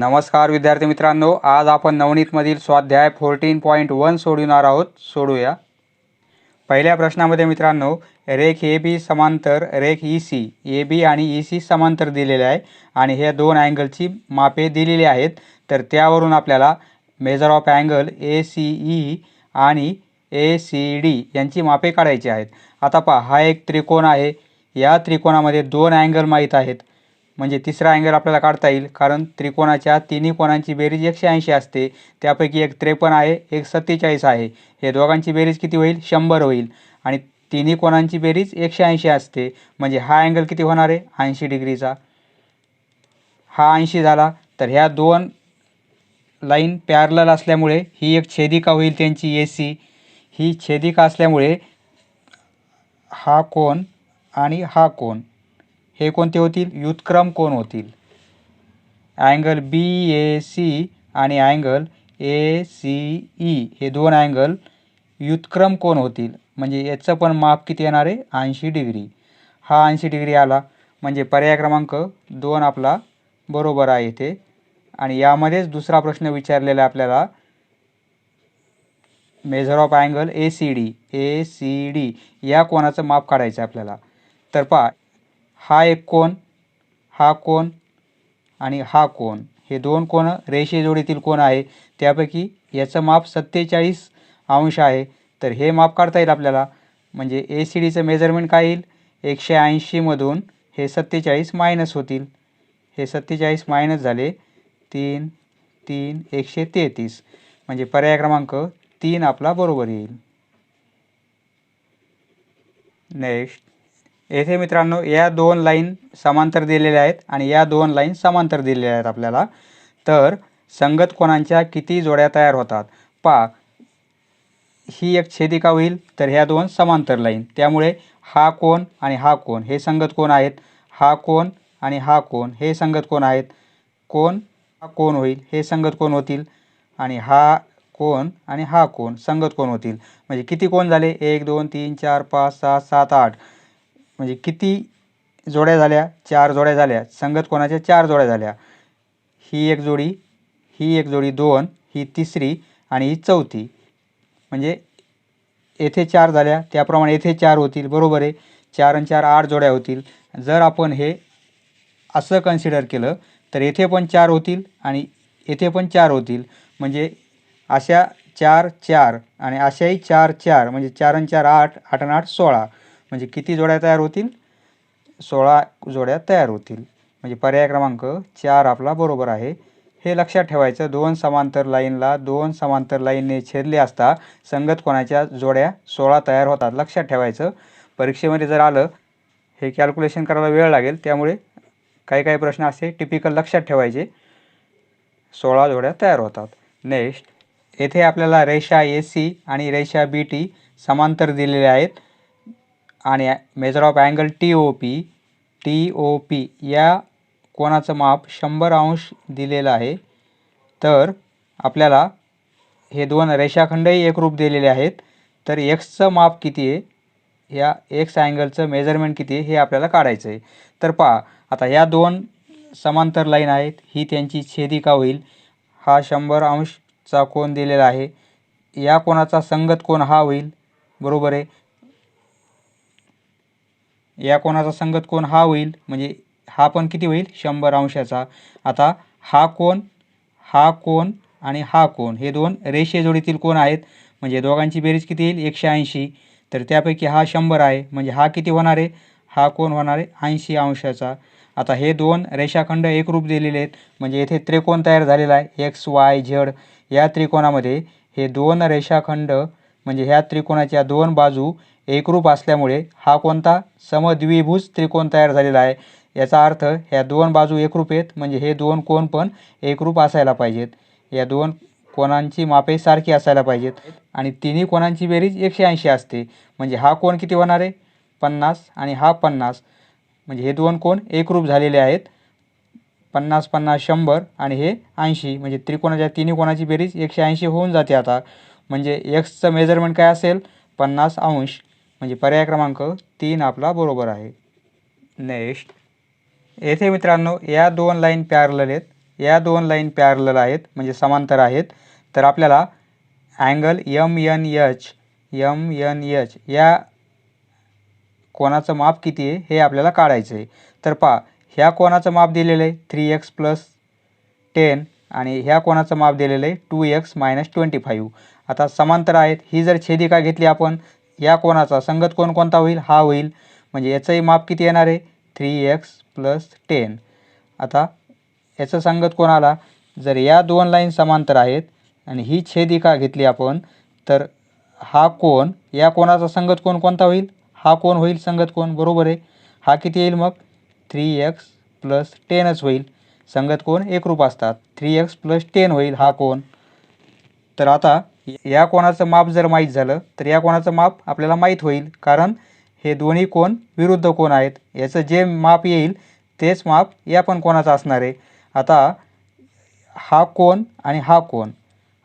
नमस्कार विद्यार्थी मित्रांनो. आज आपण नवनीतमधील स्वाध्याय फोर्टीन पॉईंट वन सोडविणार आहोत. सोडूया. पहिल्या प्रश्नामध्ये मित्रांनो रेख ए बी समांतर रेख ई सी. ए बी आणि ई सी समांतर दिलेले आहे आणि हे दोन अँगलची मापे दिलेली आहेत. तर त्यावरून आपल्याला measure of angle A C E आणि ए सी डी यांची मापे काढायची आहेत. आता पहा हा एक त्रिकोण आहे. या त्रिकोणामध्ये दोन अँगल माहीत आहेत. म्हणजे तिसरा अँगल आपल्याला काढता येईल. कारण त्रिकोणाच्या तिन्ही कोणांची बेरीज एकशे ऐंशी असते. त्यापैकी एक त्रेपन्न आहे एक सत्तेचाळीस आहे. हे दोघांची बेरीज किती होईल? शंभर होईल. आणि तिन्ही कोणांची बेरीज एकशे ऐंशी असते. म्हणजे हा अँगल किती होणार आहे? ऐंशी डिग्रीचा. हा ऐंशी झाला तर ह्या दोन लाईन पॅरलल असल्यामुळे ही एक छेदिका होईल त्यांची ए सी ही छेदिका असल्यामुळे हा कोण आणि हा कोण हे कोणते होतील? व्युत्क्रम कोण होतील? अँगल बी ए सी आणि अँगल ए सी ई हे दोन अँगल व्युत्क्रम कोण होतील? म्हणजे याचं पण माप किती येणार आहे? ऐंशी डिग्री. हा ऐंशी डिग्री आला. म्हणजे पर्याय क्रमांक दोन आपला बरोबर आहे इथे. आणि यामध्येच दुसरा प्रश्न विचारलेला आहे आपल्याला. Measure of angle A C D A C D या कोणाचं माप काढायचं आहे आपल्याला? तर पहा हा एक कोण हा कोण आणि हा कोण हे दोन कोण रेषे जोडीतील कोण आहे. त्यापैकी याचं माप सत्तेचाळीस अंश आहे. तर हे माप काढता येईल आपल्याला. म्हणजे ए सी डीचं मेजरमेंट काय येईल? एकशे ऐंशीमधून हे सत्तेचाळीस मायनस होतील. हे सत्तेचाळीस मायनस झाले. तीन तीन एकशे तेहतीस. म्हणजे पर्याय क्रमांक तीन आपला बरोबर येईल. नेक्स्ट येथे मित्रांनो या दोन लाईन समांतर दिलेल्या आहेत आणि या दोन लाईन समांतर दिलेल्या आहेत आपल्याला. तर संगत कोणांच्या किती जोड्या तयार होतात? पा ही एक छेदिका होईल तर ह्या दोन समांतर लाईन. त्यामुळे हा कोण आणि हा कोण हे संगत कोण आहेत? हा कोण आणि हा कोण हे संगत कोण आहेत? कोण हा कोण होईल हे संगत कोण होतील? आणि हा कोण आणि हा कोण संगत कोण होतील? म्हणजे किती कोण झाले? एक दोन तीन चार पाच सहा सात आठ. म्हणजे किती जोड्या झाल्या? चार जोड्या झाल्या. संगत कोणाच्या? चार जोड्या झाल्या. ही एक जोडी ही एक जोडी दोन ही तिसरी आणि ही चौथी. म्हणजे येथे चार झाल्या. त्याप्रमाणे येथे चार होतील. बरोबर आहे. चार आणि चार आठ जोड्या होतील. जर आपण हे असं कन्सिडर केलं तर येथे पण चार होतील आणि येथे पण चार होतील. म्हणजे अशा चार चार आणि अशाही चार चार म्हणजे चार आणि चार आठ आठ आणि आठ सोळा. म्हणजे किती जोड्या तयार होतील? सोळा जोड्या तयार होतील. म्हणजे पर्याय क्रमांक चार आपला बरोबर आहे. हे लक्षात ठेवायचं दोन समांतर लाईनला दोन समांतर लाईनने छेदले असता संगत कोणाच्या जोड्या सोळा तयार होतात लक्षात ठेवायचं. परीक्षेमध्ये जर आलं हे कॅल्क्युलेशन करायला वेळ लागेल त्यामुळे काही काही प्रश्न असे टिपिकल लक्षात ठेवायचे. सोळा जोड्या तयार होतात. नेक्स्ट येथे आपल्याला रेषा ए सी आणि रेषा बी टी समांतर दिलेले आहेत. आणि measure of angle T O P T O P या कोणाचं माप शंभर अंश दिलेलं आहे. तर आपल्याला हे दोन रेषाखंडही एकरूप दिलेले आहेत. तर एक्सचं माप किती आहे? या एक्स अँगलचं मेजरमेंट किती आहे? हे आपल्याला काढायचं आहे तर पहा आता या दोन समांतर लाईन आहेत. ही त्यांची छेदिका होईल. हा शंभर अंशचा कोण दिलेला आहे. या कोणाचा संगत कोण हा होईल. बरोबर आहे. या कोणाचा संगत कोण हा होईल? म्हणजे हा पण किती होईल? शंभर अंशाचा. आता हा कोण हा कोण आणि हा कोण हे दोन रेषे जोडीतील कोण आहेत? म्हणजे दोघांची बेरीज किती येईल? एकशे ऐंशी. तर त्यापैकी हा शंभर आहे. म्हणजे हा किती होणार आहे? हा कोण होणार आहे? ऐंशी अंशाचा. आता हे दोन रेषाखंड एकरूप दिलेले आहेत. म्हणजे येथे त्रिकोण तयार झालेला आहे. एक्स वाय झेड या त्रिकोणामध्ये हे दोन रेषाखंड म्हणजे ह्या त्रिकोणाच्या दोन बाजू एकरूप असल्यामुळे हा कोणता? समद्विभुज त्रिकोण तयार झालेला आहे. याचा अर्थ ह्या दोन बाजू एकरूप आहेत म्हणजे हे दोन कोण पण एकरूप असायला पाहिजेत. या दोन कोणांची मापे सारखी असायला पाहिजेत. आणि तिन्ही कोणांची बेरीज एकशे ऐंशी असते. म्हणजे हा कोण किती होणार आहे? पन्नास आणि हा पन्नास. म्हणजे हे दोन कोण एकरूप झालेले आहेत. पन्नास पन्नास शंभर आणि हे ऐंशी. म्हणजे त्रिकोणाच्या तिन्ही कोणाची बेरीज एकशे ऐंशी होऊन जाते आता. म्हणजे एक्सचं मेजरमेंट काय असेल? पन्नास अंश. म्हणजे पर्याय क्रमांक तीन आपला बरोबर आहे. नेक्स्ट येथे मित्रांनो या दोन लाईन प्यारल आहेत. या दोन लाईन प्यारल आहेत म्हणजे समांतर आहेत. तर आपल्याला angle M N H M N H या कोणाचं माप किती आहे हे आपल्याला काढायचं आहे. तर पहा ह्या कोणाचं माप दिलेलं आहे थ्री एक्स प्लस टेन आणि ह्या कोणाचं माप दिलेलं आहे two x minus twenty five आता समांतर आहेत. ही जर छेदिका घेतली आपण या कोणाचा? संगत कोण कोणता होईल? हा होईल. म्हणजे याचंही माप किती येणार आहे? Three x plus ten. आता याचं संगत कोण आला जर या दोन लाईन समांतर आहेत आणि ही छेदिका घेतली आपण तर हा कोण? या कोणाचा संगत कोण कोणता होईल? हा कोण होईल संगत कोण? बरोबर आहे. हा किती येईल मग? थ्री एक्स प्लस टेनच होईल. संगत कोण? एकरूप असतात. थ्री एक्स प्लस टेन होईल. हा कोण? तर आता या कोणाचं माप जर माहीत झालं तर या कोणाचं माप आपल्याला माहीत होईल. कारण हे दोन्ही कोण विरुद्ध कोण आहेत? याचं जे माप येईल तेच माप या पण कोणाचं असणार आहे. आता हा कोण आणि हा कोण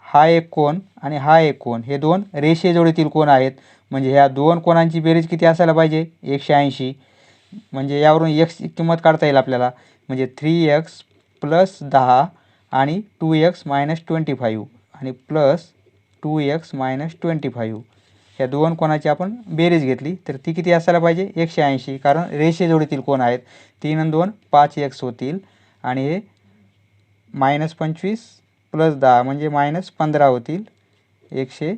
हा एक कोण आणि हा एक कोण हे दोन रेषेजोडीतील कोण आहेत? म्हणजे ह्या दोन कोणांची बेरीज किती असायला पाहिजे? एकशे ऐंशी. म्हणजे यावरून एक्सची किंमत काढता येईल आपल्याला. म्हणजे थ्री एक्स प्लस दहा आणि two x minus twenty five आणि plus two x minus twenty five ह्या दोन कोणाची आपण बेरीज घेतली तर ती किती असायला पाहिजे? एकशे ऐंशी. कारण रेषेजोडीतील कोण आहेत? तीन आणि दोन पाच एक्स होतील. आणि हे मायनस पंचवीस प्लस दहा म्हणजे मायनस पंधरा होतील. एकशे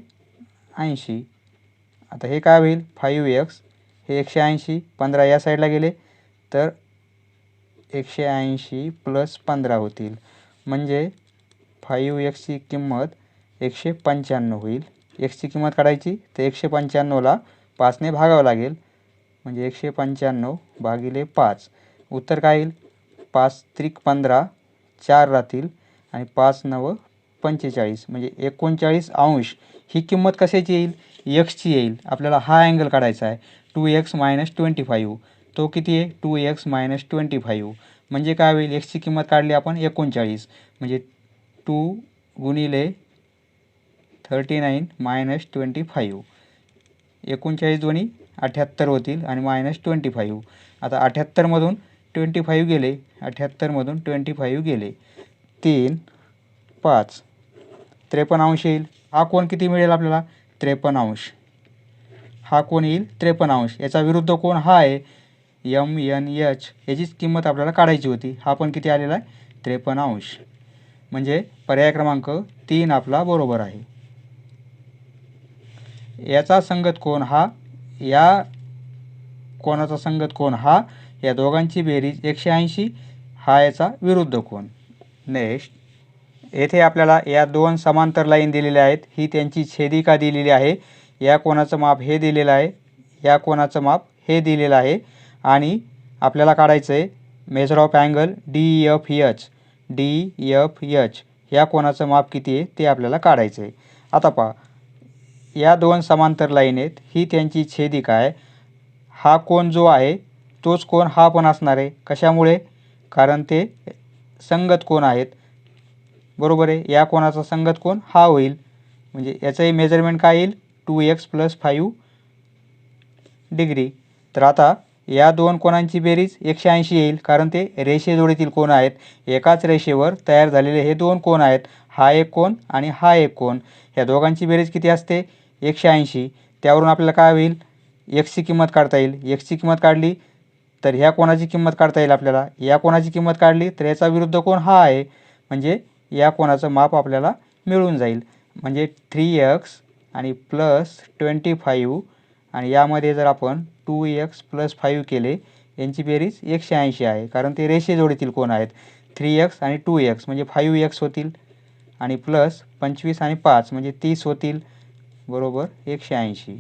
ऐंशी. आता हे काय होईल? फाईव्ह एक्स हे एकशे ऐंशी पंधरा या साईडला गेले तर एकशे ऐंशी प्लस पंधरा होतील. म्हणजे फाईव्ह एक्सची किंमत एकशे पंच्याण्णव होईल. एक्सची किंमत काढायची तर एकशे पंच्याण्णवला पाचने भागावं लागेल. म्हणजे एकशे पंच्याण्णव भागिले पाच. उत्तर काय येईल? पाच त्रिक पंधरा चार राहतील. आणि पाच नव पंचेचाळीस. म्हणजे एकोणचाळीस अंश. ही किंमत कशाची येईल? एक्सची येईल. आपल्याला हा अँगल काढायचा आहे. Two x minus twenty five. तो किती आहे? Two x minus twenty five. म्हणजे काय होईल? एक्सची किंमत काढली आपण एकोणचाळीस. म्हणजे टू गुणिले thirty nine minus twenty five. एकोणचाळीस दोन्ही अठ्याहत्तर होतील आणि मायनस ट्वेंटी फाईव्ह. आता अठ्याहत्तरमधून ट्वेंटी फाईव्ह गेले अठ्याहत्तरमधून ट्वेंटी फाईव्ह गेले. तीन पाच त्रेपन्न अंश येईल. हा कोण किती मिळेल आपल्याला? त्रेपन्न अंश. हा कोण येईल? त्रेपन्न अंश. याचा विरुद्ध कोण हा आहे? यम एन एच याचीच किंमत आपल्याला काढायची होती. हा पण किती आलेला आहे? त्रेपन्न अंश. म्हणजे पर्याय क्रमांक तीन आपला बरोबर आहे. याचा संगत कोण हा? या कोणाचा संगत कोण हा? या दोघांची बेरीज एकशे ऐंशी. हा याचा विरुद्ध कोण? नेक्स्ट. येथे आपल्याला या दोन समांतर लाईन दिलेल्या आहेत. ही त्यांची छेदिका दिलेली आहे? या कोणाचं माप हे दिलेलं आहे. या कोणाचं माप हे दिलेलं आहे. आणि आपल्याला काढायचं आहे measure of angle D F H. D F H. या कोणाचं माप किती आहे ते आपल्याला काढायचं आहे. आता पहा या दोन समांतर लाईन आहेत ही त्यांची छेदिका आहे हा कोण जो आहे तोच कोण हा पण असणार आहे. कशामुळे? कारण ते संगत कोण आहेत. बरोबर आहे? या कोणाचा संगत कोण हा होईल. म्हणजे याचंही मेजरमेंट काय येईल? Two x plus five degree तर आता या दोन कोणांची बेरीज एकशे ऐंशी येईल कारण ते रेषेजोडीतील कोण आहेत? एकाच रेषेवर तयार झालेले हे दोन कोण आहेत? हा एक कोण आणि हा एक कोण? ह्या दोघांची बेरीज किती असते? एकशे ऐंशी. त्यावरून आपल्याला काय होईल? एक्सची किंमत काढता येईल. एक्सची किंमत काढली तर ह्या कोणाची किंमत काढता येईल आपल्याला? या कोणाची किंमत काढली तर याचा विरुद्ध कोण? हा आहे. म्हणजे या कोणाचं माप आपल्याला मिळून जाईल. म्हणजे थ्री एक्स आणि प्लस ट्वेंटी फाईव्ह. आणि यामध्ये जर आपण टू एक्स प्लस फाईव्ह केले यांची बेरीज एकशे ऐंशी आहे कारण ते रेषे जोडीतील कोण आहेत? थ्री एक्स आणि टू एक्स म्हणजे फाईव्ह एक्स होतील आणि प्लस पंचवीस आणि पाच म्हणजे तीस होतील बरोबर एकशे ऐंशी.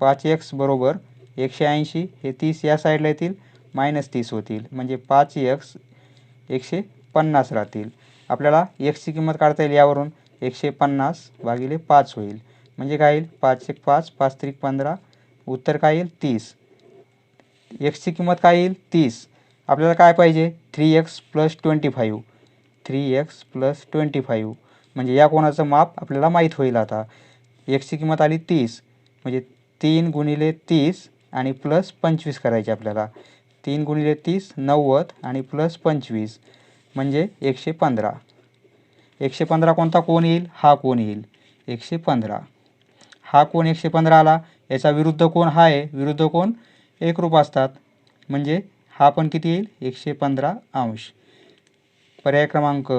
पाच एक्स बरोबर एकशे ऐंशी हे तीस या साईडला येतील मायनस तीस होतील म्हणजे पाच एक्स एकशे पन्नास राहतील. आपल्याला एक्सची किंमत काढता येईल यावरून एकशे पन्नास भागिले पाच होईल. म्हणजे काय येईल? पाच एक पाच पाच त्रिक पंधरा. उत्तर काय येईल? तीस. एक्सची किंमत काय येईल? तीस. आपल्याला काय पाहिजे? Three x plus twenty five three x plus twenty five म्हणजे या कोणाचं माप आपल्याला माहीत होईल आता. एक्सची किंमत आली तीस. म्हणजे तीन गुणिले तीस आणि प्लस पंचवीस करायचे आपल्याला. तीन गुणिले तीस नव्वद आणि प्लस पंचवीस. म्हणजे एकशे पंधरा. एकशे पंधरा कोणता कोण येईल? हा कोण येईल? एकशे पंधरा. हा कोण एकशे पंधरा आला? याचा विरुद्ध कोण? हा आहे. विरुद्ध कोण? एकरूप असतात. म्हणजे हा पण किती येईल? एकशे पंधरा अंश. पर्याय क्रमांक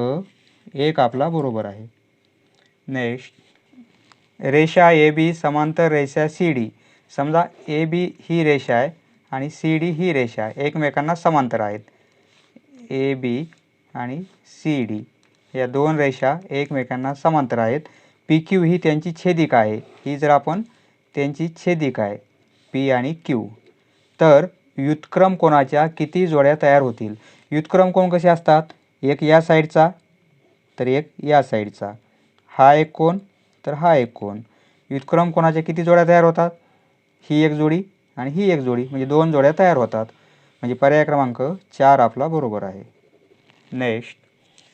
एक आपला बरोबर आहे. नेक्स्ट रेषा ए बी समांतर रेषा सी डी. समजा ए बी ही रेषा आहे आणि सी डी ही रेषा आहे. एकमेकांना समांतर आहेत. ए बी आणि सी डी. या दोन रेषा एकमेकांना समांतर आहेत. पी क्यू ही त्यांची छेदिका आहे. ही जर आपण त्यांची छेदिका आहे पी आणि क्यू तर व्युत्क्रम कोणाच्या किती जोड्या तयार होतील? व्युत्क्रम कोण कसे असतात? एक या साईडचा तर एक या साईडचा. हा एक कोण तर हा एक कोण व्युत्क्रम कोणाच्या किती जोड्या तयार होतात? ही एक जोडी आणि ही एक जोडी म्हणजे दोन जोड्या तयार होतात. म्हणजे पर्याय क्रमांक चार आपला बरोबर आहे. नेक्स्ट.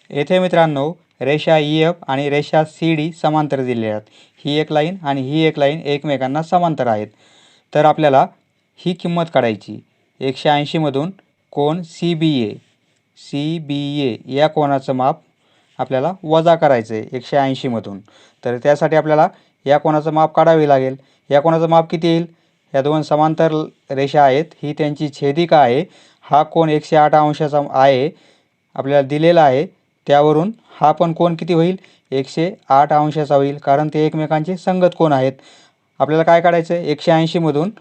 येथे मित्रांनो रेषा ई एफ आणि रेषा सी डी समांतर दिलेल्या आहेत. ही एक लाईन आणि ही एक लाईन एकमेकांना समांतर आहेत. तर आपल्याला ही किंमत काढायची. एकशे ऐंशीमधून कोण C B A C B ए या कोणाचं माप आपल्याला वजा करायचं आहे एकशे ऐंशीमधून तर त्यासाठी आपल्याला या कोणाचं माप काढावे लागेल. या कोणाचं माप किती येईल? या दोन समांतर रेषा आहेत. ही त्यांची छेदिका आहे. हा कोण एकशे आठ अंशाचा आहे. आपल्याला दिलेला आहे. त्यावरून हा पण कोण किती होईल? एकशे आठ अंशाचा होईल. कारण ते एकमेकांचे संगत कोण आहेत? आपल्याला काय काढायचं आहे एकशे ऐंशीमधून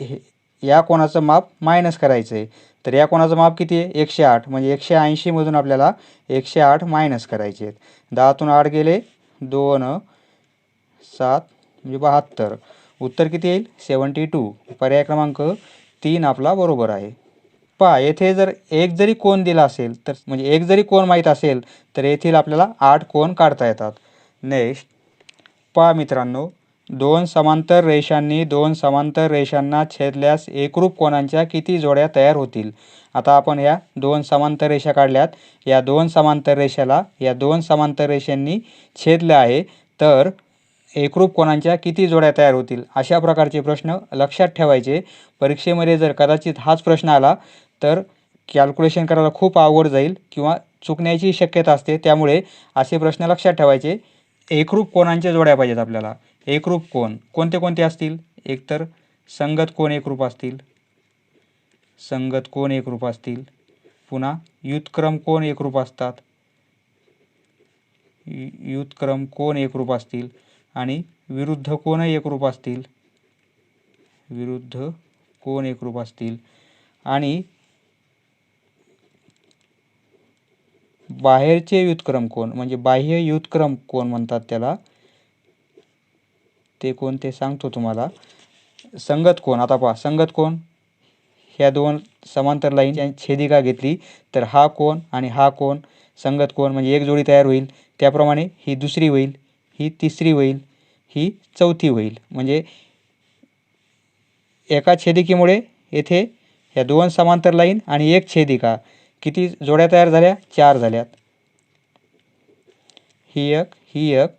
हे या कोणाचं माप मायनस करायचं आहे तर या कोणाचं माप किती आहे? एकशे आठ. म्हणजे एकशे ऐंशीमधून आपल्याला एकशे आठ मायनस करायचे आहेत. दहातून आठ गेले दोन सात म्हणजे बहात्तर. उत्तर किती येईल? Seventy two. पर्याय क्रमांक तीन आपला बरोबर आहे. पहा येथे जर एक जरी कोण दिला असेल तर म्हणजे एक जरी कोण माहीत असेल तर येथील आपल्याला आठ कोण काढता येतात. नेक्स्ट पहा मित्रांनो दोन समांतर रेषांनी दोन समांतर रेषांना छेदल्यास एकरूप कोणांच्या किती जोड्या तयार होतील? आता आपण या दोन समांतर रेषा काढल्यात. या दोन समांतर रेषाला या दोन समांतर रेषांनी छेदलं आहे तर एकरूप कोणांच्या किती जोड्या तयार होतील? अशा प्रकारचे प्रश्न लक्षात ठेवायचे. परीक्षेमध्ये जर कदाचित हाच प्रश्न आला तर कॅल्क्युलेशन करायला खूप अवघड जाईल किंवा चुकण्याची शक्यता असते. त्यामुळे असे प्रश्न लक्षात ठेवायचे. एकरूप कोणांच्या जोड्या पाहिजेत आपल्याला? एकरूप कोण? कोणते कोणते असतील? एकतर संगत कोण एकरूप असतील? संगत कोण एकरूप असतील? पुन्हा युतक्रम कोण एकरूप असतात? यु- युतक्रम कोण एकरूप असतील? आणि विरुद्ध कोण एकरूप असतील? विरुद्ध कोण एकरूप असतील? आणि बाहेरचे व्युत्क्रम कोण? म्हणजे बाह्य व्युत्क्रम कोण म्हणतात त्याला? ते कोण ते सांगतो तुम्हाला. संगत कोण? आता पहा संगत कोण? ह्या दोन समांतर लाईन छेदिका घेतली तर हा कोण आणि हा कोण? संगत कोण म्हणजे एक जोडी तयार होईल. त्याप्रमाणे ही दुसरी होईल ही तिसरी होईल ही चौथी होईल. म्हणजे एका छेदिकेमुळे येथे ह्या दोन समांतर लाईन आणि एक छेदिका. किती जोड्या तयार झाल्या? चार झाल्यात. ही एक ही एक.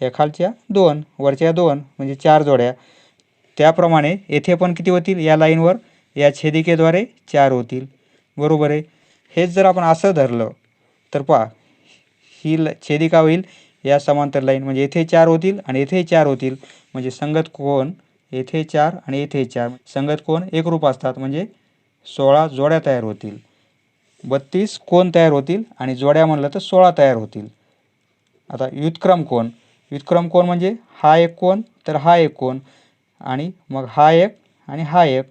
या खालच्या दोन वरच्या दोन म्हणजे चार जोड्या. त्याप्रमाणे येथे पण किती होतील? या लाईनवर या छेदिकेद्वारे चार होतील. बरोबर आहे? हेच जर आपण असं धरलं तर पहा ही ल छेदिका होईल या समांतर लाईन. म्हणजे येथे चार होतील आणि येथे चार होतील. म्हणजे संगत कोण? येथे चार आणि येथे चार. संगत कोण? एकरूप असतात. म्हणजे सोळा जोड्या तयार होतील. बत्तीस कोण तयार होतील आणि जोड्या म्हणलं तर सोळा तयार होतील. आता व्युत्क्रम कोण? व्युत्क्रम कोण म्हणजे हा एक कोण तर हा एक कोण. आणि मग हा एक आणि हा एक.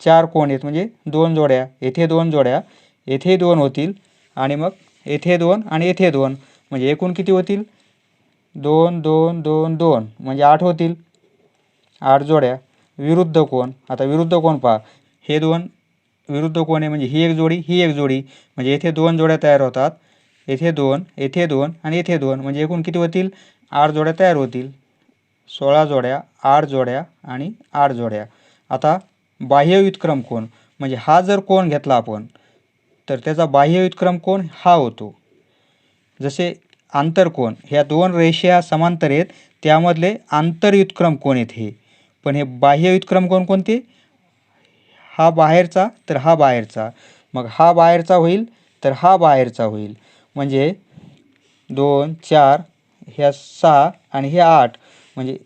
चार कोण आहेत? म्हणजे दोन जोड्या. येथे दोन जोड्या येथे दोन होतील. आणि मग येथे दोन आणि येथे दोन. म्हणजे एकूण किती होतील? दोन दोन दोन दोन. म्हणजे आठ होतील. आठ जोड्या. विरुद्ध कोण? आता विरुद्ध कोण पहा? हे दोन विरुद्ध कोण आहे? म्हणजे ही एक जोडी ही एक जोडी. म्हणजे येथे दोन जोड्या तयार होतात. येथे दोन येथे दोन आणि येथे दोन. म्हणजे एकूण किती होतील? आठ जोड्या तयार होतील. सोळा जोड्या आठ जोड्या आणि आठ जोड्या. आता बाह्य व्युत्क्रम कोण? म्हणजे हा जर कोण घेतला आपण तर त्याचा बाह्य व्युत्क्रम कोण? हा होतो. जसे आंतरकोण ह्या दोन रेषा समांतर आहेत. त्यामधले आंतरयुत्क्रम कोण आहेत हे? पण हे बाह्य व्युत्क्रम कोणकोणते हा बाहेरचा तर हा बाहेरचा. मग हा बाहेरचा होईल तर हा बाहेरचा होईल. म्हणजे दोन चार ह्या सहा आणि ह्या आठ. म्हणजे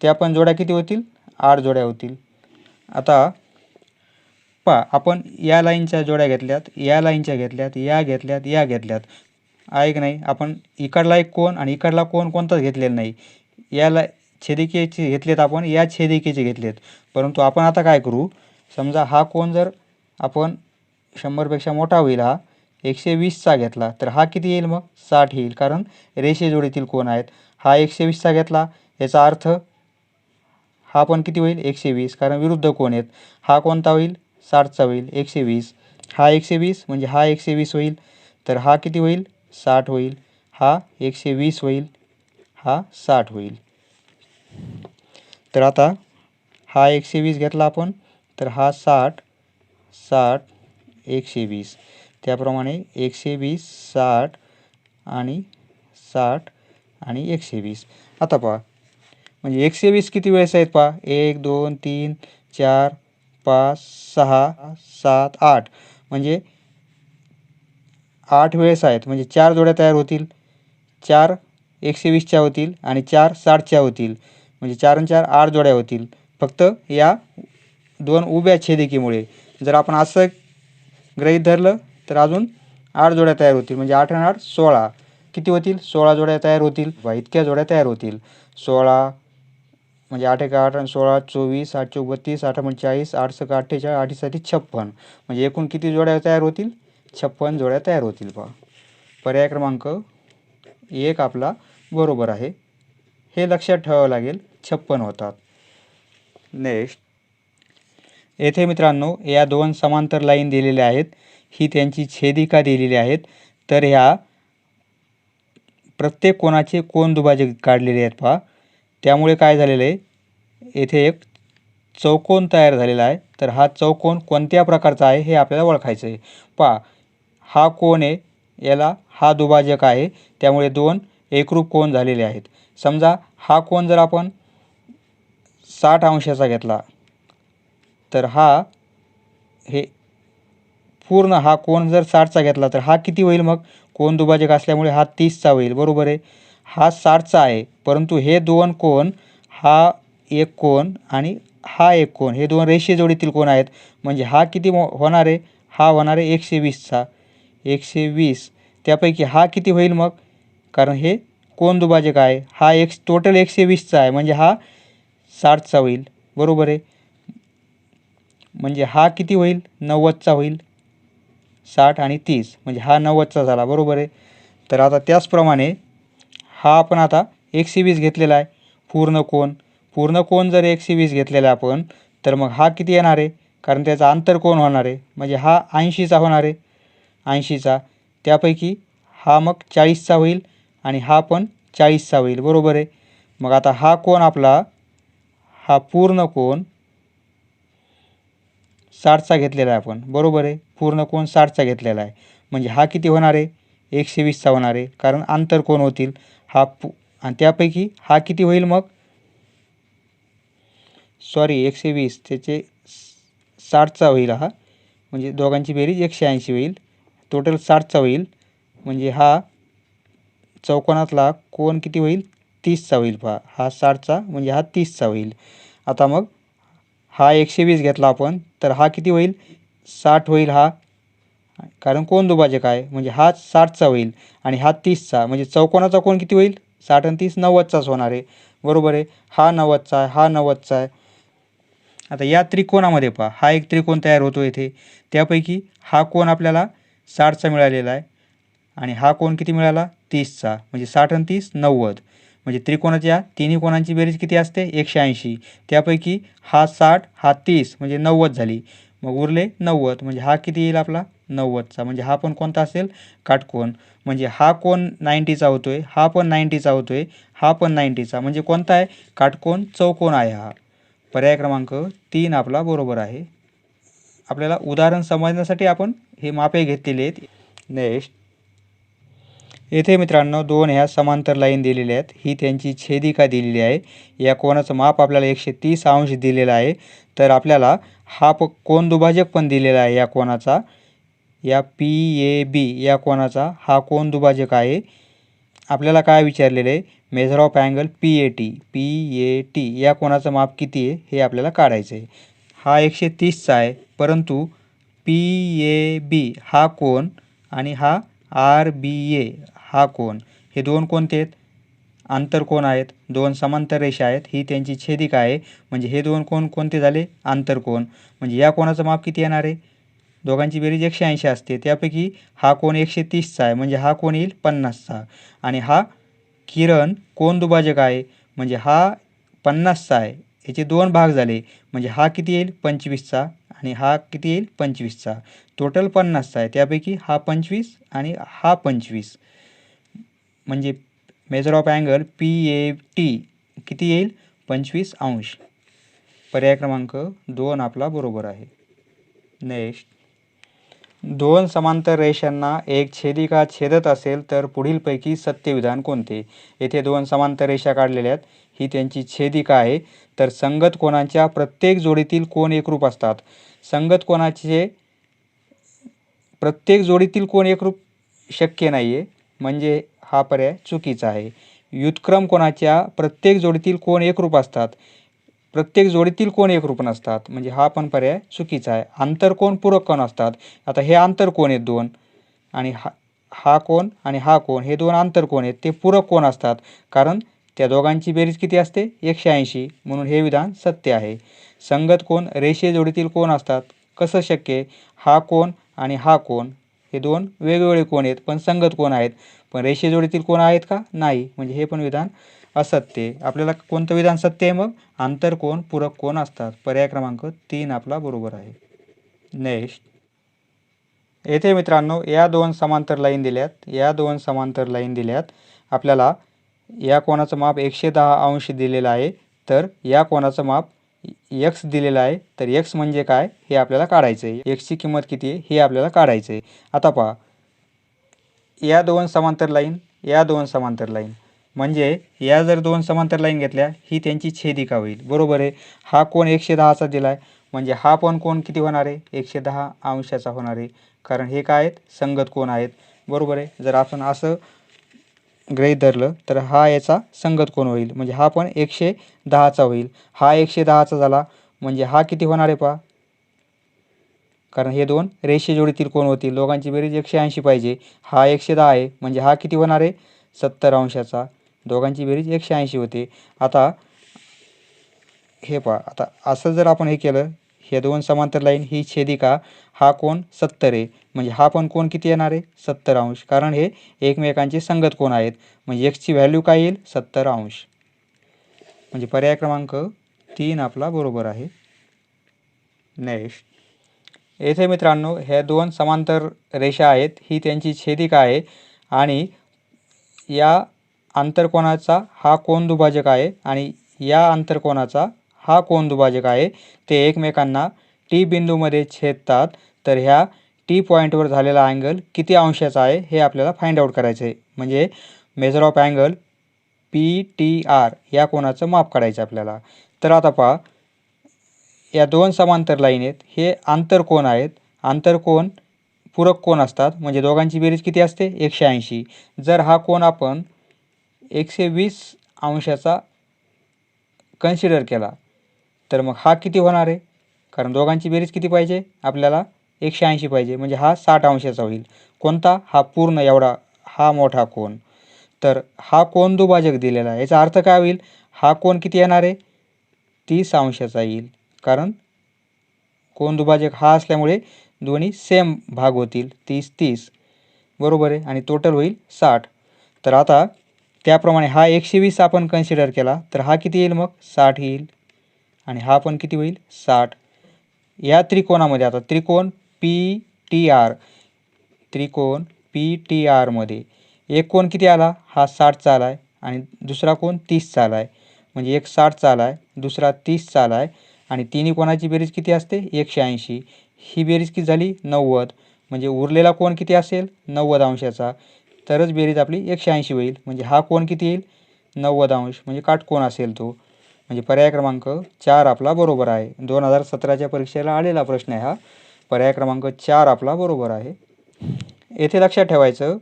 त्या पण जोड्या किती होतील? आठ जोड्या होतील. आता पा आपण या लाईनच्या जोड्या घेतल्यात या लाईनच्या घेतल्यात या घेतल्यात या घेतल्यात. आहे की नाही? आपण इकडला एक कोण आणि इकडला कोण कोणताच घेतलेला नाही. याला छेदिकेचे घेतलेत आपण या छेदिकेचे घेतलेत. परंतु आपण आता काय करू? समजा हा कोण जर आपण शंभरपेक्षा मोठा होईल हा एकशे वीसचा घेतला तर हा किती येईल मग? साठ येईल कारण रेषेजोडीतील कोण आहेत. हा एकशे वीसचा घेतला याचा अर्थ हा पण किती होईल? एकशे वीस कारण विरुद्ध कोण आहेत. हा कोणता होईल? साठचा होईल एकशे वीस हा एकशे वीस म्हणजे हा एकशे वीस होईल तर हा किती होईल? साठ होईल. हा एकशे वीस होईल हा साठ होईल. तर आता हा एकशे वीस घेतला आपण तर हा साठ साठ एकशे वीस. त्याप्रमाणे एकशे वीस साठ आणि साठ आणि एकशे वीस. आता पहा म्हणजे एकशे वीस किती वेळेस आहेत पहा? एक दोन तीन चार पाच सहा सात आठ. म्हणजे आठ वेळेस आहेत. म्हणजे चार जोड्या तयार होतील. चार एकशे वीसच्या होतील आणि चार साठच्या होतील. म्हणजे चार आणि चार आठ जोड्या होतील. फक्त या दोन उभ्या छेदिकेमुळे. जर आपण असं गृहीत धरलं तर अजून आठ जोड्या तयार होतील. म्हणजे आठ आणि आठ सोळा. किती होतील? सोळा जोड्या तयार होतील. बा इतक्या जोड्या तयार होतील. सोळा म्हणजे आठ एक आठ आणि सोळा चोवीस आठ चौक बत्तीस आठ म्हणजे पंचेचाळीस आठ सक अठ्ठेचाळीस आठसाठी छप्पन. म्हणजे एकूण किती जोड्या तयार होतील? छप्पन जोड्या तयार होतील पहा पर्याय क्रमांक एक आपला बरोबर आहे. हे लक्षात ठेवावं लागेल. छप्पन होतात. नेक्स्ट येथे मित्रांनो या दोन समांतर लाईन दिलेल्या आहेत. ही त्यांची छेदिका दिलेली आहेत. तर ह्या प्रत्येक कोणाचे कोण दुभाजक काढलेले आहेत पहा. त्यामुळे काय झालेलं आहे? येथे एक चौकोन तयार झालेला आहे. तर हा चौकोन कोणत्या प्रकारचा आहे हे आपल्याला ओळखायचं आहे. पहा हा कोण आहे याला हा दुभाजक आहे. त्यामुळे दोन एकरूप कोण झालेले आहेत. समजा हा कोण जर आपण साठ अंशाचा घेतला. तर हा हे पूर्ण हा कोण जर साठचा घेतला तर हा किती होईल मग? कोण दुभाजक असल्यामुळे हा तीसचा होईल. बरोबर आहे? हा साठचा आहे. परंतु हे दोन कोण हा एक कोण आणि हा एक कोण हे दोन रेषे जोडीतील कोण आहेत? म्हणजे हा किती होणार आहे? हा होणार आहे एकशे वीसचा. एकशे वीस. त्यापैकी हा किती होईल मग? कारण हे कोण दुभाजक आहे? हा एक टोटल एकशे वीसचा आहे. म्हणजे हा साठचा होईल. बरोबर आहे? म्हणजे हा किती होईल? नव्वदचा होईल. साठ आणि तीस. म्हणजे हा नव्वदचा झाला. बरोबर आहे? तर आता त्याचप्रमाणे हा आपण आता एकशे वीस घेतलेला आहे. पूर्ण कोण पूर्ण कोण जर एकशे वीस घेतलेला आहे आपण तर मग हा किती येणार आहे? कारण त्याचा अंतर कोण होणार आहे? म्हणजे हा ऐंशीचा होणार आहे. ऐंशीचा. त्यापैकी हा मग चाळीसचा होईल आणि हा पण चाळीसचा होईल. बरोबर आहे? मग आता हा कोण आपला हा पूर्ण कोण साठचा घेतलेला आहे आपण. बरोबर आहे? पूर्ण कोण साठचा घेतलेला आहे. म्हणजे हा किती होणार आहे? एकशे वीसचा होणार आहे. कारण आंतर कोण होतील? हा पू आणि त्यापैकी हा किती होईल मग? सॉरी एकशे वीस. त्याचे साठचा होईल हा. म्हणजे दोघांची बेरीज एकशे ऐंशी होईल. टोटल साठचा होईल. म्हणजे हा चौकोनातला कोण किती होईल? तीसचा होईल पहा. हा साठचा म्हणजे हा तीसचा होईल. आता मग हा एकशे वीस घेतला आपण तर हा किती होईल? साठ होईल हा. कारण कोण दुभाजक आहे? म्हणजे हा साठचा होईल आणि हा तीसचा. म्हणजे चौकोनाचा कोण किती होईल? साठ आणि तीस नव्वदचाच होणार आहे. बरोबर आहे? हा नव्वदचा आहे हा नव्वदचा आहे. आता या त्रिकोणामध्ये पहा. हा एक त्रिकोण तयार होतो येथे त्यापैकी हा कोण आपल्याला साठचा मिळालेला आहे आणि हा कोण किती मिळाला? तीसचा. म्हणजे साठ आणि तीस नव्वद. म्हणजे त्रिकोणाच्या तिन्ही कोणांची बेरीज किती असते? एकशे ऐंशी. त्यापैकी हा साठ हा तीस म्हणजे नव्वद झाली. मग उरले नव्वद. म्हणजे हा किती येईल आपला? नव्वदचा. म्हणजे हा पण कोणता असेल? काटकोन. म्हणजे हा कोण नाईंटीचा होतो आहे हा पण नाईंटीचा होतो आहे हा पण नाईंटीचा. म्हणजे कोणता आहे? काटकोन चौकोन आहे हा. पर्याय क्रमांक तीन आपला बरोबर आहे. आपल्याला उदाहरण समजण्यासाठी आपण हे मापे घेतलेले आहेत. नेक्स्ट. येथे मित्रांनो दोन ह्या समांतर लाईन दिलेल्या आहेत. ही त्यांची छेदिका दिलेली आहे. या कोणाचं माप आपल्याला एकशे तीस अंश दिलेला आहे. तर आपल्याला हा प कोण दुभाजक पण दिलेला आहे या कोणाचा या पी ए बी या कोणाचा हा कोण दुभाजक आहे. आपल्याला काय विचारलेलं आहे? Measure of angle P A T P A T या कोणाचं माप किती आहे? हे आपल्याला काढायचं आहे. हा एकशे तीसचा आहे. परंतु पी ए बी हा कोण आणि हा आर बी ए हा कोण? हे दोन कोणते आहेत? आंतरकोन आहेत? दोन समांतर रेषा आहेत. ही त्यांची छेदिका आहे. म्हणजे हे दोन कोण कोणते झाले? आंतरकोन म्हणजे या कोणाचं माप किती येणार आहे? दोघांची बेरीज एकशे ऐंशी असते. त्यापैकी हा कोण एकशे तीसचा आहे. म्हणजे हा कोण येईल? पन्नासचा. आणि हा किरण कोण दुभाजक आहे? म्हणजे हा पन्नासचा आहे. याचे दोन भाग झाले. म्हणजे हा किती येईल? पंचवीसचा. आणि हा किती येईल? पंचवीसचा. टोटल पन्नासचा आहे. त्यापैकी हा पंचवीस आणि हा पंचवीस. म्हणजे measure of angle P A T किती येईल? पंचवीस अंश. पर्याय क्रमांक दोन आपला बरोबर आहे. नेक्स्ट दोन समांतर रेषांना एक छेदिका छेदत असेल तर पुढीलपैकी सत्यविधान कोणते? येथे दोन समांतर रेषा काढलेल्या आहेत. ही त्यांची छेदिका आहे. तर संगत कोणाच्या प्रत्येक जोडीतील कोण एकरूप असतात? संगत कोणाचे प्रत्येक जोडीतील कोण एकरूप शक्य नाही आहे म्हणजे हा पर्याय चुकीचा आहे. व्युत्क्रम कोणाच्या प्रत्येक जोडीतील कोण एकरूप असतात. प्रत्येक जोडीतील कोण एकरूप नसतात म्हणजे हा पण पर्याय चुकीचा आहे. आंतरकोण पूरक कोण असतात? आता हे आंतरकोण आहेत दोन? आणि हा हा कोण आणि हा कोण हे दोन आंतरकोण आहेत? ते पूरक कोण असतात? कारण त्या दोघांची बेरीज किती असते? एकशे ऐंशी. म्हणून हे विधान सत्य आहे. संगत कोण रेषे जोडीतील कोण असतात? कसं शक्य हा कोण आणि हा कोण? हे दोन वेगवेगळे कोण आहेत पण संगत कोण आहेत? पण रेषेजोडीतील कोण आहेत का? नाही. म्हणजे हे पण विधान असत्य. आपल्याला कोणतं विधान सत्य आहे मग? आंतरकोण पूरक कोण असतात? पर्याय क्रमांक तीन आपला बरोबर आहे. नेक्स्ट येथे मित्रांनो या दोन समांतर लाईन दिल्यात. या दोन समांतर लाईन दिल्यात. आपल्याला या कोणाचं माप एकशे दहा अंश दिलेलं आहे तर या कोणाचं माप एक्स दिलेला आहे तर एक्स म्हणजे काय? हे आपल्याला काढायचं आहे. एक्सची किंमत किती आहे? हे आपल्याला काढायचं आहे. आता पहा. या दोन समांतर लाईन या दोन समांतर लाईन. म्हणजे या जर दोन समांतर लाईन घेतल्या ही त्यांची छेदिका होईल. बरोबर आहे? हा कोण एकशे दहाचा दिला आहे म्हणजे हा पण कोण किती होणार आहे? एकशे दहा अंशाचा होणार आहे. कारण हे काय आहेत? संगत कोण आहेत. बरोबर आहे? जर आपण असं गृहीत धरलं तर हा याचा संगत कोण होईल? म्हणजे हा पण एकशे दहाचा होईल. हा एकशे दहाचा झाला म्हणजे हा किती होणार आहे पहा? कारण हे दोन रेषे जोडीतील कोण होतील? दोघांची बेरीज एकशे ऐंशी पाहिजे. हा एकशे दहा आहे म्हणजे हा किती होणार आहे? सत्तर अंशाचा. दोघांची बेरीज एकशे ऐंशी होते. आता हे पहा आता असं जर आपण हे केलं हे दोन समांतर लाईन ही छेदिका हा कोण सत्तर. आहे म्हणजे हा पण कोण किती येणार आहे? सत्तर अंश. कारण हे एकमेकांचे संगत कोण आहेत? म्हणजे एक्सची व्हॅल्यू काय येईल? सत्तर अंश. म्हणजे पर्याय क्रमांक तीन आपला बरोबर आहे. नेक्स्ट येथे मित्रांनो ह्या दोन समांतर रेषा आहेत. ही त्यांची छेदिका आहे. आणि या आंतरकोणाचा हा कोण दुभाजक आहे. आणि या आंतरकोणाचा हा कोण दुभाजक आहे. ते एकमेकांना टी बिंदूमध्ये छेदतात. तर ह्या टी पॉईंटवर झालेला अँगल किती अंशाचा आहे हे आपल्याला फाइंड आउट करायचं आहे म्हणजे measure of angle P T R या कोणाचं माप काढायचं आपल्याला. तर आता पहा या दोन समांतर लाईन आहेत. हे आंतरकोण आहेत. आंतरकोण पूरक कोण असतात. म्हणजे दोघांची बेरीज किती असते? एकशे ऐंशी. जर हा कोण आपण एकशे वीस अंशाचा कन्सिडर केला तर मग हा किती होणार आहे? कारण दोघांची बेरीज किती पाहिजे? आपल्याला एकशे ऐंशी पाहिजे. म्हणजे हा साठ अंशाचा होईल. कोणता? हा पूर्ण एवढा हा मोठा कोण? तर हा कोण दुभाजक दिलेला आहे? याचा अर्थ काय होईल? हा कोण किती येणार आहे? तीस अंशाचा येईल. कारण कोण दुभाजक? हा असल्यामुळे दोन्ही सेम भाग होतील. तीस तीस. बरोबर आहे? आणि टोटल होईल साठ. तर आता त्याप्रमाणे हा एकशे वीस आपण कन्सिडर केला. तर हा किती येईल मग? साठ येईल. आणि हा पण किती होईल? साठ. या त्रिकोणामध्ये आता त्रिकोण पी टी आर त्रिकोण पी टी आरमध्ये एक कोण किती आला? हा साठचा आला आहे आणि दुसरा कोण तीसचा आला आहे म्हणजे एक साठचा आला आहे दुसरा तीसचा आला आहे आणि तिन्ही कोणाची बेरीज किती असते? एकशे ऐंशी. ही बेरीज किती झाली? नव्वद. म्हणजे उरलेला कोण किती असेल? नव्वद अंशाचा. तरच बेरीज आपली एकशे ऐंशी होईल. म्हणजे हा कोण किती येईल? नव्वद अंश. म्हणजे काटकोण असेल तो. म्हणजे पर्याय क्रमांक चार आपला बरोबर आहे. दोन हजार सतराच्या परीक्षेला आलेला प्रश्न आहे हा. पर्याय क्रमांक चार आपला बरोबर आहे. येथे लक्षात ठेवायचं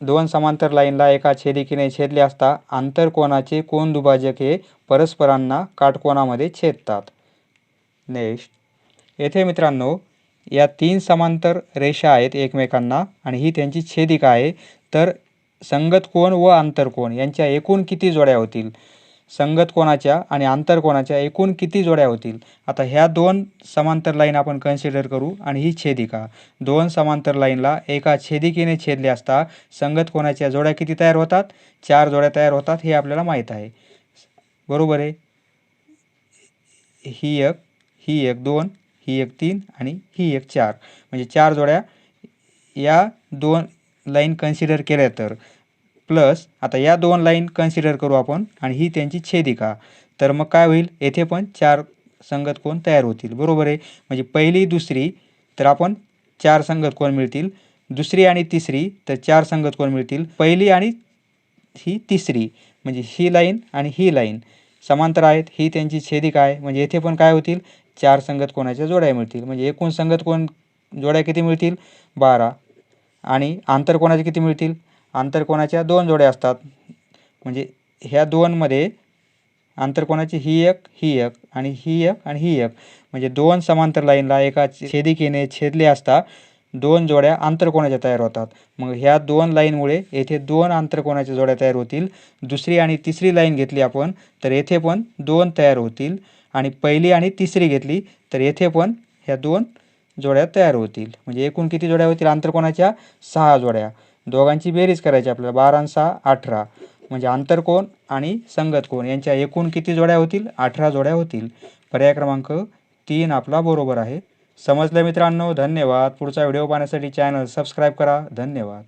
दोन समांतर लाईनला एका छेदिकीने छेदले असता आंतरकोनाचे कोण दुभाजक हे परस्परांना काटकोनामध्ये छेदतात. नेक्स्ट. येथे मित्रांनो या तीन समांतर रेषा आहेत एकमेकांना आणि ही त्यांची छेदिका आहे. तर संगत कोण व आंतरकोण यांच्या एकूण किती जोड्या होतील? संगत कोणाच्या आणि आंतरकोनाच्या एकूण किती जोड्या होतील? आता ह्या दोन समांतर लाईन आपण कन्सिडर करू आणि ही छेदिका. दोन समांतर लाईनला एका छेदिकेने छेदले असता संगत कोणाच्या जोड्या किती तयार होतात? चार जोड्या तयार होतात हे आपल्याला माहीत आहे. बरोबर आहे? ही एक ही एक दोन ही एक तीन आणि ही एक चार. म्हणजे चार जोड्या या दोन लाईन कन्सिडर केल्या तर प्लस आता या दोन लाईन कन्सिडर करू आपण आणि ही त्यांची छेदिका. तर मग काय होईल? येथे पण चार संगत कोण तयार होतील. बरोबर आहे? म्हणजे पहिली दुसरी तर आपण चार संगत कोण मिळतील? दुसरी आणि तिसरी तर चार संगत कोण मिळतील? पहिली आणि ही तिसरी. म्हणजे ही लाईन आणि ही लाईन समांतर आहेत. ही त्यांची छेदिका आहे. म्हणजे येथे पण काय होतील? चार संगत कोणाच्या जोड्या मिळतील? म्हणजे एकूण संगत कोण जोड्या किती मिळतील? बारा. आणि आंतर कोणाचे किती मिळतील? आंतरकोणाच्या दोन जोड्या असतात. म्हणजे ह्या दोनमध्ये आंतरकोणाची ही एक ही एक आणि ही एक आणि ही एक. म्हणजे दोन समांतर लाईनला एका छेदिकेने छेदले असता दोन जोड्या आंतरकोणाच्या तयार होतात. मग ह्या दोन लाईनमुळे येथे दोन आंतरकोणाच्या जोड्या तयार होतील. दुसरी आणि तिसरी लाईन घेतली आपण तर येथे पण दोन तयार होतील. आणि पहिली आणि तिसरी घेतली तर येथे पण ह्या दोन जोड्या तयार होतील. म्हणजे एकूण किती जोड्या होतील? आंतरकोणाच्या सहा जोड्या. दोघांची बेरीज करायची आपल्याला. बारा आणि सहा अठरा. म्हणजे आंतरकोन आणि संगत कोण? यांच्या एकूण किती जोड्या होतील? अठरा जोड्या होतील. पर्याय क्रमांक तीन आपला बरोबर आहे. समजलं मित्रांनो? धन्यवाद. पुढचा व्हिडिओ पाहण्यासाठी चॅनल सबस्क्राईब करा. धन्यवाद.